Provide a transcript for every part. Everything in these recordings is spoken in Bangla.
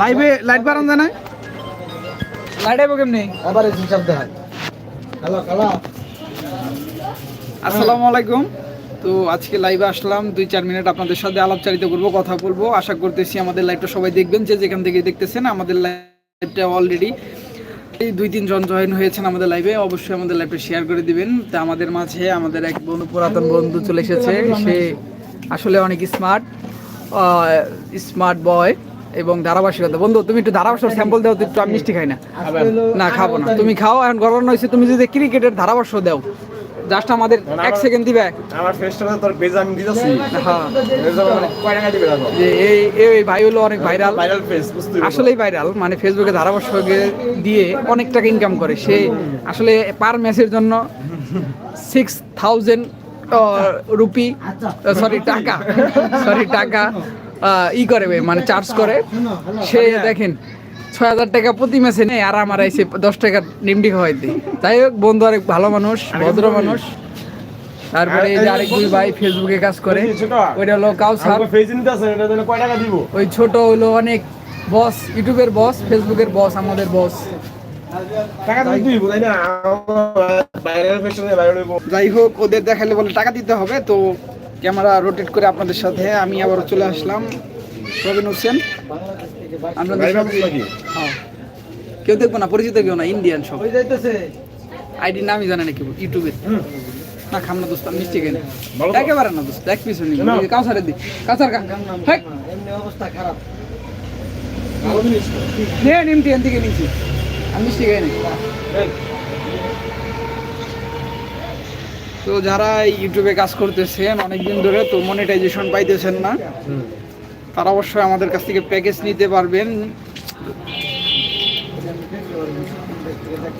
লাইভে লাইট বাড়ান যায় না? লাইট আইব কেমনি? আবার এই হিসাব দেখায় হ্যালো কালা আসসালামু আলাইকুম। তো আজকে লাইভে আসলাম দুই চার মিনিট আপনাদের সাথে আলাপচারিত করব কথা বলব। আশা করতেছি আমাদের লাইভটা সবাই দেখবেন যে যেখান থেকে দেখতেছেন আমাদের লাইভটা অলরেডি এই দুই তিনজন জয়েন হয়েছেন আমাদের লাইভে অবশ্যই আমাদের লাইভটা শেয়ার করে দিবেন। তা আমাদের মাঝে আমাদের এক বন্ধু পুরাতন বন্ধু চলে এসেছে। সে আসলে অনেক স্মার্ট স্মার্ট বয় এবং ধারাবাহিকতা বন্ধু তুমি একটু ধারাবাহিক স্যাম্পল দাও একটু আমি মিষ্টি খাই না। না খাব না। তুমি খাও এখন গরম হয়েছে তুমি যদি ক্রিকেটের ধারাভাষ্য দাও জাস্ট আমাদের এক সেকেন্ড দিবে। আমার ফেসটা তোর পেজ আমি দিতেছি। হ্যাঁ। কয় টাকা দিবে দেখো? এই এই ভাই হলো অনেক ভাইরাল ভাইরাল ফেস আসলেই ভাইরাল মানে ফেসবুকে ধারাভাষ্য দিয়ে অনেক টাকা ইনকাম করে। সে আসলে পার ম্যাচের জন্য সিক্স থাউজেন্ড রুপি সরি টাকা সরি টাকা। ই করে মানে চার্জ করে। সে দেখেন ছয় হাজার টাকা প্রতি ম্যাচে নেই আর আমার এসে দশ টাকা নিমডি খাওয়াই দিই যাই হোক বন্ধু আরেক ভালো মানুষ ভদ্র মানুষ। তারপরে এই যে আরেক দুই ভাই ফেসবুকে কাজ করে। ওইটা হলো কাউসার। আমার ফেজ নিতে আছে এটা তাহলে কয় টাকা দিব? ওই ছোট হইল অনেক বস ইউটিউবের বস ফেসবুকের বস আমাদের বস যাই হোক ওদের দেখালে বলে টাকা দিতে হবে তো ক্যামেরা রোটেট করে আপনাদের সাথে আমি আবার চলে আসলাম। রবিন হোসেন হ্যাঁ। কেউ দেখব না পরিচিত কেউ না ইন্ডিয়ান সব। যাইতেছে। আইডি নামই জানে না কেউ ইউটিউবে না খাম না দোস্ত আমি মিষ্টি খাই না একেবারে না দোস্ত এক পিছু না। নিবি কাউসারের দি কাউসার কা হেক। এমনি অবস্থা খারাপ। নে নিমটি এন থেকে নিছি। আমি খাই না এই, তো যারা ইউটিউবে কাজ করতেছেন অনেকদিন ধরে তো মনিটাইজেশন পাইতেছেন না। তারা অবশ্যই আমাদের কাছ থেকে প্যাকেজ নিতে পারবেন।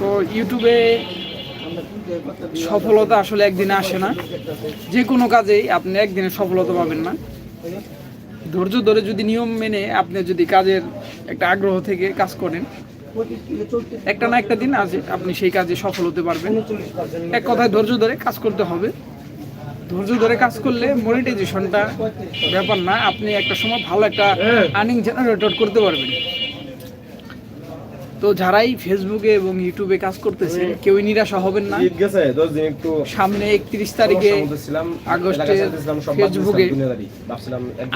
তো ইউটিউবে সফলতা আসলে একদিনে আসে না। যে কোনো কাজেই আপনি একদিনে সফলতা পাবেন না। ধৈর্য ধরে যদি নিয়ম মেনে আপনি যদি কাজের একটা আগ্রহ থেকে কাজ করেন একটা না একটা দিন আজ আপনি সেই কাজে সফল হতে পারবেন। এক কথায় ধৈর্য ধরে কাজ করতে হবে। ধৈর্য ধরে কাজ করলে মনিটাইজেশনটা ব্যাপার না, আপনি একটা সময় ভালো একটা আর্নিং জেনারেটর করতে পারবেন। তো যারাই ফেসবুকে এবং ইউটিউবে কাজ করতেছে কেউই নিরাশা হবেন না। সামনে একত্রিশ তারিখে আগস্টে ফেসবুকে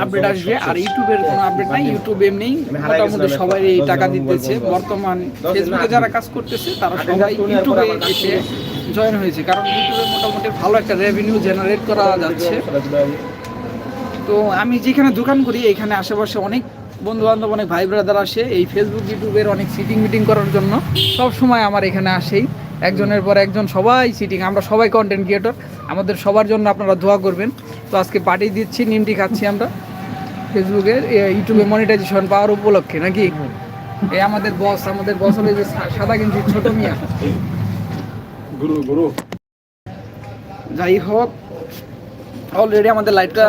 আপডেট আসবে আর ইউটিউবের কোনো আপডেট নাই ইউটিউব এমনি মোটামুটি সবাই এই টাকা দিতেছে বর্তমান ফেসবুকে যারা কাজ করতেছে তারা সবাই ইউটিউবে এসে জয়েন হয়েছে কারণ ইউটিউবে মোটামুটি ভালো একটা রেভিনিউ জেনারেট করা যাচ্ছে। তো আমি যেখানে দোকান করি এখানে আশেপাশে অনেক বন্ধু বান্ধব অনেক ভাই ব্রাদার আসে এই ফেসবুক ইউটিউবের অনেক সিটিং মিটিং করার জন্য। সব সময় আমার এখানে আসেই। একজনের পর একজন সবাই সিটিং আমরা সবাই কন্টেন্ট ক্রিয়েটর আমাদের সবার জন্য আপনারা দোয়া করবেন। তো আজকে পার্টি দিচ্ছি নিমটি খাচ্ছি আমরা। ফেসবুকের ইউটিউবে মনিটাইজেশন পাওয়ার উপলক্ষে নাকি? এই আমাদের বস আমাদের বস হলো যে সাদা কিন্তু ছোট মিয়া। গুরু গুরু। যাই হোক অলরেডি আমাদের লাইভটা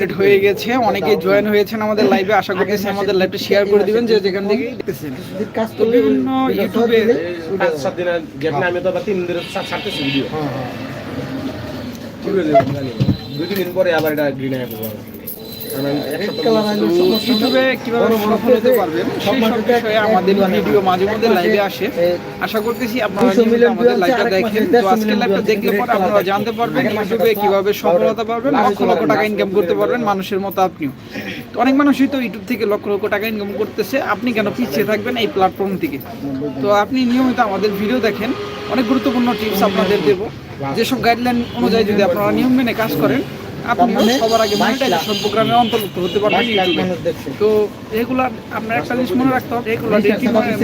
কমপ্লিট হয়ে গেছে। অনেকেই জয়েন হয়েছেন আমাদের লাইভে আশা করতেছি আমাদের লাইভটা শেয়ার করে দিবেন যে যেখান থেকে দেখতেছেন। কাজ তো বিভিন্ন ইউটিউবে সাত দিন গেট না আমি তো বা তিন দিন ছাড়তেছি ভিডিও ঠিক আছে দুই তিন দিন পরে আবার এটা গ্রিন আই ইউটিউবে কীভাবে সফল হতে পারবেন সেই সব বিষয়ে আমাদের ভিডিও মাঝে মধ্যে লাইভে আসে। আশা করতেছি আপনারা নিয়মিত আমাদের লাইভটা দেখেন। তো আজকের লাইভটা দেখলে পরে আপনারা জানতে পারবেন ইউটিউবে কীভাবে সফলতা পাবেন লক্ষ লক্ষ টাকা ইনকাম করতে পারবেন। মানুষের মতো আপনিও। তো অনেক মানুষই তো ইউটিউব থেকে লক্ষ লক্ষ টাকা ইনকাম করতেছে আপনি কেন পিছিয়ে থাকবেন এই প্ল্যাটফর্ম থেকে? তো আপনি নিয়মিত আমাদের ভিডিও দেখেন। অনেক গুরুত্বপূর্ণ টিপস আপনাদের দেবো। যেসব গাইডলাইন অনুযায়ী যদি আপনারা নিয়ম মেনে কাজ করেন আপনি সবার আগে মনিটাইজেশন প্রোগ্রামে অন্তর্ভুক্ত হতে পারবেন ইউটিউবে। তো রেগুলার আপনার একটা জিনিস মনে রাখতে হবে রেগুলার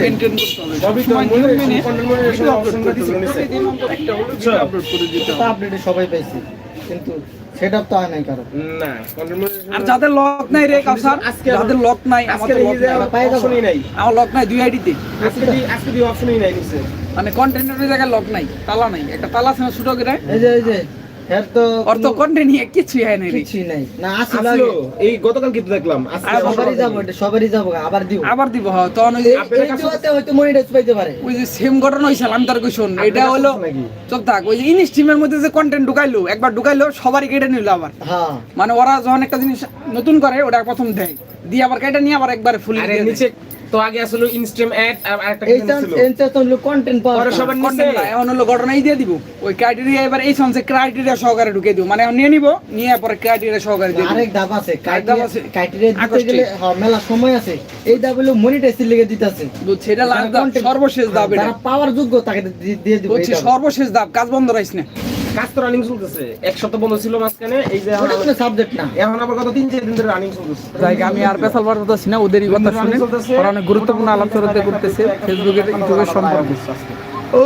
মেনটেন করতে হবে। সবসময় নিয়ম মেনে ভিডিও আপলোড করতে হবে। প্রতিদিন অন্তত একটা ভিডিও আপলোড করে দিতে হবে। আপডেটে সবাই পাইছি। কিন্তু সেটা তো হয় নাই কারও। না আর যাদের লক নাই রে কাউসার আজকে- যাদের লক নাই আজকে আমাদের লক নাই। অপশনই নাই। আমার লক নাই দুই আইডিতে আজকে দি- আজকে দি অপশনই নাই মানে কন্টেন্টের জায়গায় লক নাই তালা নাই। একটা তালা আছে না ছোট করে? এই যে এই যে। এর তো ওর তো কন্টেন্ট নিয়ে কিছুই হয় না কিছুই নাই। না আসলো এই গতকাল কিন্তু দেখলাম সবারই যাব এটা সবারই যাব আবার দিব। আবার দিব হ তখন ওই যে হয়তো মনিটাইজ পাইতে পারে। ওই যে সেম ঘটনা হয়েছিল আমি তার কইছুন এটা হলো নাকি? চুপ থাক ওই যে ইন মধ্যে যে কন্টেন্ট ঢুকাইলো একবার ঢুকাইলো সবারই কেটে নিল আবার। হ্যাঁ। মানে ওরা যখন একটা জিনিস নতুন করে ওটা প্রথম দেয়। দিয়ে আবার কাইটা নিয়ে আবার একবার ফুল আরে নিচে তো আগে আসলে ইনস্ট্রিম অ্যাড আর একটা কি ছিল? এইটা তো হলো কন্টেন্ট পাওয়ার পরে সবার নিচে হলো ঘটনাই দিয়ে দিব। ওই ক্রাইটেরিয়া এবার এই সংসে ক্রাইটেরিয়া সহকারে ঢুকে দিব। মানে নিয়ে নিব নিয়ে পরে ক্রাইটেরিয়া সহকারে দিব। আরেক ধাপ আছে। ক্রাইটেরিয়া দিতে গেলে হ্যাঁ, মেলা সময় আছে। এই ধাপ হলো মনিটাইজের লেগে দিতেছে। বুঝছি এটা লাস্ট ধাপ সর্বশেষ ধাপ এটা। পাওয়ার যোগ্য তাকে দিয়ে দিব বুঝছি সর্বশেষ ধাপ কাজ বন্ধ রাখিস না। কাজ তো রানিং চলতেছে। এক সপ্তাহ বন্ধ ছিল মাঝখানে এই যে সাবজেক্ট না। এখন আবার কত তিন চার দিন ধরে রানিং চলতেছে। জায়গা আমি আর পেশাল বাড়তেছি না ওদেরই কথা শুনে। ওরা অনেক গুরুত্বপূর্ণ আলোচনা করতেছে ফেসবুকের ইউটিউবের সম্পর্কে। ও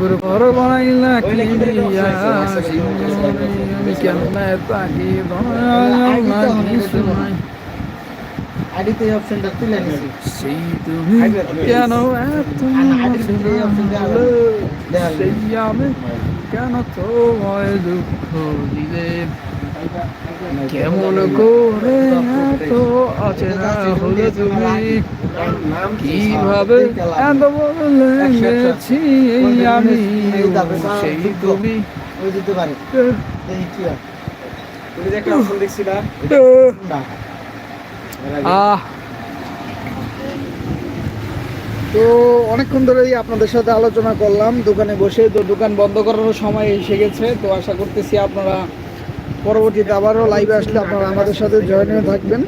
গুরু ঘর বানাইলা কি কেমনে তাকি বানাইলা আইডিতে এই অপশনটা তুলে নিছি সেই তুমি কেন এত ভালো? সেই আমি কেন তোমায় দুঃখ দিলে কেমন করে এত অচেনা হলে তুমি কীভাবে এত আমি সেই তুমি ওই দিতে পারে দেখি কি হয় তুমি যে একটা অপশন দেখছিলা কোনটা? আহ তো অনেকক্ষণ ধরেই আপনাদের সাথে আলোচনা করলাম, দোকানে বসে তো দোকান বন্ধ করার সময় এসে গেছে, তো আশা করতেছি আপনারা পরবর্তীতে আবারও লাইভে আসলে আপনারা আমাদের সাথে জয়েন হয়ে থাকবেন।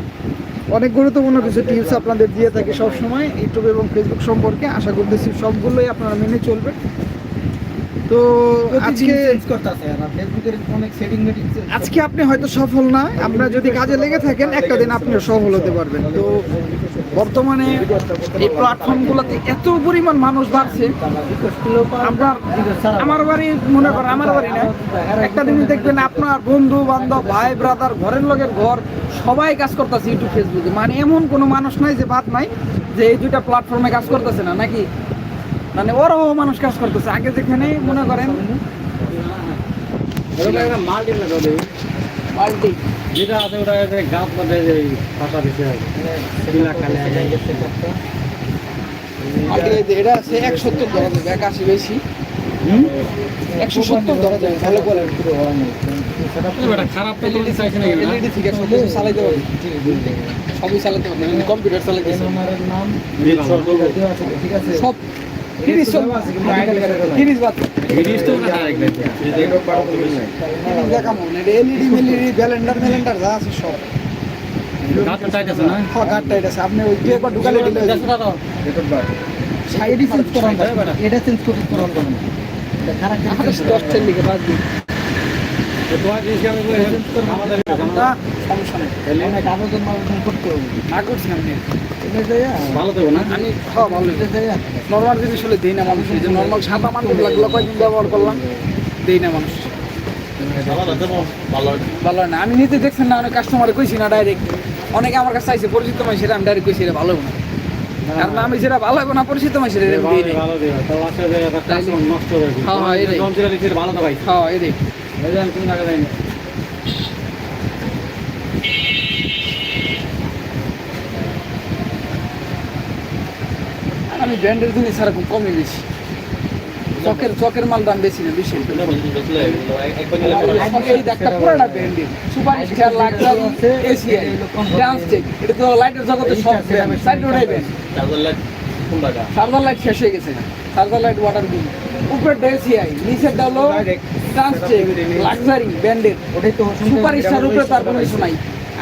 অনেক গুরুত্বপূর্ণ কিছু টিপস আপনাদের দিয়ে থাকি সবসময় ইউটিউব এবং ফেসবুক সম্পর্কে আশা করতেছি সবগুলোই আপনারা মেনে চলবেন। তো আজকে আজকে আপনি হয়তো সফল না আপনার যদি কাজে লেগে থাকেন একটা দিন আপনিও সফল হতে পারবেন। তো বর্তমানে এই প্ল্যাটফর্মগুলোতে এত পরিমাণ মানুষ বাড়ছে আপনার আমার বাড়ি মনে করেন আমার বাড়ি না একটা দিন দেখবেন আপনার বন্ধু বান্ধব ভাই ব্রাদার ঘরের লোকের ঘর সবাই কাজ করতেছে ইউটিউব ফেসবুকে মানে এমন কোনো মানুষ নাই যে বাদ নাই যে এই দুইটা প্ল্যাটফর্মে কাজ করতেছে না নাকি? মানে ওরাও মানুষ কাজ করতেছে। আগে যেখানে মনে করেন মাল্টি যেটা আছে ওটা গাছ মধ্যে যে পাতা দিতে হয়। আগে এই যে এটা আছে একশো সত্তর ধরা যাবে একাশি বেশি। একশো সত্তর ধরা যাবে ভালো কোয়ালিটি খারাপ তো কোনো চাইছে না এলইডি থেকে সব কিছু চালাইতে পারবে। সবই চালাতে পারবে কম্পিউটার চালাইতে ঠিক আছে। সব তিরিশ তিরিশ বাদ। তিরিশ দেখামো এলইডি মেলইডি ব্যালেন্ডার মেলেন্ডার যা আছে সব। আপনি ওই দুই একবার ঢুকালে দিলে সাইডি চেঞ্জ করান এটা চেঞ্জ করে করান করুন খারাপ দশ টেন লিখে বাদ দিন। ভালো দেবো না আমি ভালো নর্মাল জিনিস হলে দেই না মানুষ যে নর্মাল সাদা মানুষ লাগল কয়েকদিন ব্যবহার করলাম দেই না মানুষ ভালো না আমি নিজে দেখছেন না অনেক কাস্টমার কইছি না ডাইরেক্ট অনেকে আমার কাছে চাইছে পরিচিত মানুষ সেটা আমি ডাইরেক্ট কইছি এটা ভালো হবে না কারণ আমি যেটা ভালো হবে না পরিচিত মানুষ সেটা দিই ভালো দেবো নষ্ট হ্যাঁ, হ্যাঁ, এটাই। হ্যাঁ এটাই আমি ব্র্যান্ডের জিনিস খুব কমই বেশি। চকের চকের মাল দাম বেশি না বেশি ব্র্যান্ড লাইট শেষ হয়ে গেছে সার্জার লাইট ওয়াটার বিল উপরেরটা এসিআই, নিচেরটা হলো ডান্স লাক্সারি ব্র্যান্ডের ওটাই তো সুপার স্টার উপরে তার কোনো কিছু নাই।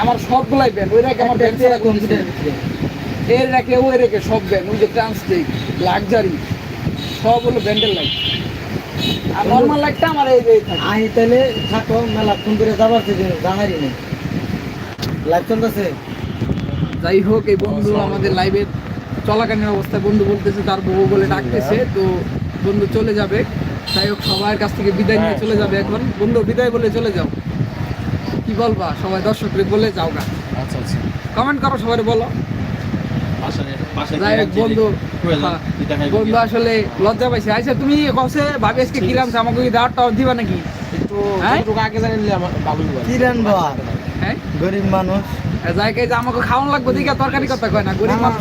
আমার সবগুলাই ব্র্যান্ড ওই রেখে আমার ব্র্যান্ড ছাড়া কোনো এর রেখে ওই রেখে সব ব্র্যান্ড ওই যে ট্রান্সটেক লাক্সারি সব হলো ব্র্যান্ডের লাইট আর নর্মাল লাইটটা আমার এই যে আই তাহলে থাকো মেলা ফোন করে যাবার জানারি নেই। লাইভ চলতেছে? যাই হোক এই বন্ধু আমাদের লাইভে চলাকালীন অবস্থায় বন্ধু বলতেছে তার বউ বলে ডাকতেছে তো বন্ধু চলে যাবে। যাই হোক সবার কাছ থেকে বিদায় নিয়ে চলে যাবে এখন। বন্ধু বিদায় বলে চলে যাও। কি বলবা? সবাই দর্শকরে বলে যাও গা। আচ্ছা আচ্ছা। কমেন্ট করো সবাই বলো। যাই হোক বন্ধু হ্যাঁ, বন্ধু আসলে লজ্জা পাইছে। আচ্ছা তুমি কসে ভাবি আজকে কিরাম আমাকে কি দাওয়াত টাওয়াত দিবা নাকি? একটু হ্যাঁ? আগে জানিলে আমার ভালোই হয়। হ্যাঁ। গরিব মানুষ। যে আমাকে খাওয়ান লাগবে দিকে তরকারি কথা কয় না। গরিব মানুষ।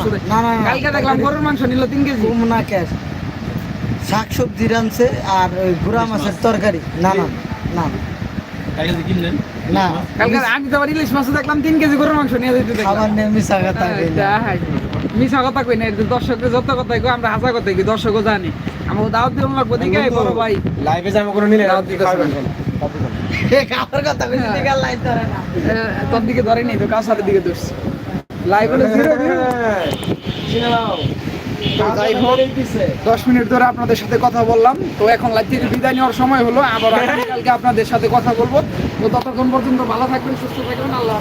কালকে দেখলাম গরুর মাংস নিল তিন কেজি। না ক্যাশ। শাক সবজি রানছে আর ওই গুড়া মাছের তরকারি। না না না। না। কালকে আমি তো আবার ইলিশ মাছ দেখলাম তিন কেজি মাংস নিয়ে যেতে খাবার নিয়ে মিশা কথা কই মিছা কথা কই না দর্শকদের যত কথা কই আমরা হাসা কথা কই দর্শকও জানি। আমাকে দাওয়াত দিলাম লাগবো দিকে বড় ভাই। লাইভে জামা করে নিলে দাওয়াত কথা কইছি হ্যাঁ। দিকে লাইট ধরে না। তোর দিকে ধরে নি তো দিকে ধরছি লাইভ হলে জিরো ভিউ তো যাই হোক দশ মিনিট ধরে আপনাদের সাথে কথা বললাম। তো এখন লাইভ থেকে বিদায় নেওয়ার সময় হলো আবার আগামীকালকে আপনাদের সাথে কথা বলব। তো ততক্ষণ পর্যন্ত ভালো থাকবেন সুস্থ থাকবেন আল্লাহ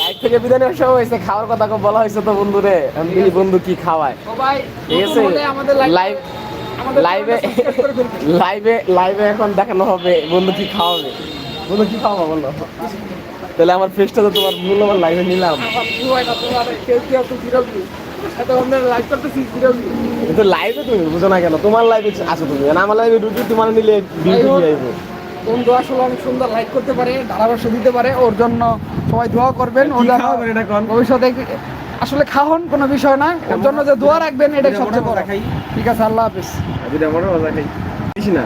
লাইভ থেকে বিদায় নেওয়ার সময় হয়েছে খাওয়ার কথা বলা হয়েছে তো বন্ধুরে। আমি বন্ধু কি খাওয়ায়? সবাই ঠিক আছে? লাইভ লাইভে। লাইভে লাইভে এখন দেখানো হবে বন্ধু কি খাওয়াবে? বন্ধু কি খাওয়াবো বলো? তাহলে আমার ফেসটা তো তোমার মূল্যবান লাইভে নিলাম। আমার view না, তোমার কেউ কেউ তো zero view। এত আমরা live করতেছি zero view। কিন্তু লাইভে তুমি বুঝো না কেন? তোমার লাইভে আছো তুমি। আমার লাইভে ঢুকি তোমার নিলে বিউটি হোক, বন্ধু আসলে অনেক সুন্দর লাইক করতে পারে ধারাভাষ্য দিতে পারে ওর জন্য সবাই দোয়া করবেন? ভবিষ্যতে আসলে খাওন কোনো বিষয় না ওর জন্য যে দোয়া রাখবেন এটাই সবচেয়ে বড়। খাই। ঠিক আছে আল্লাহ হাফিজ। না।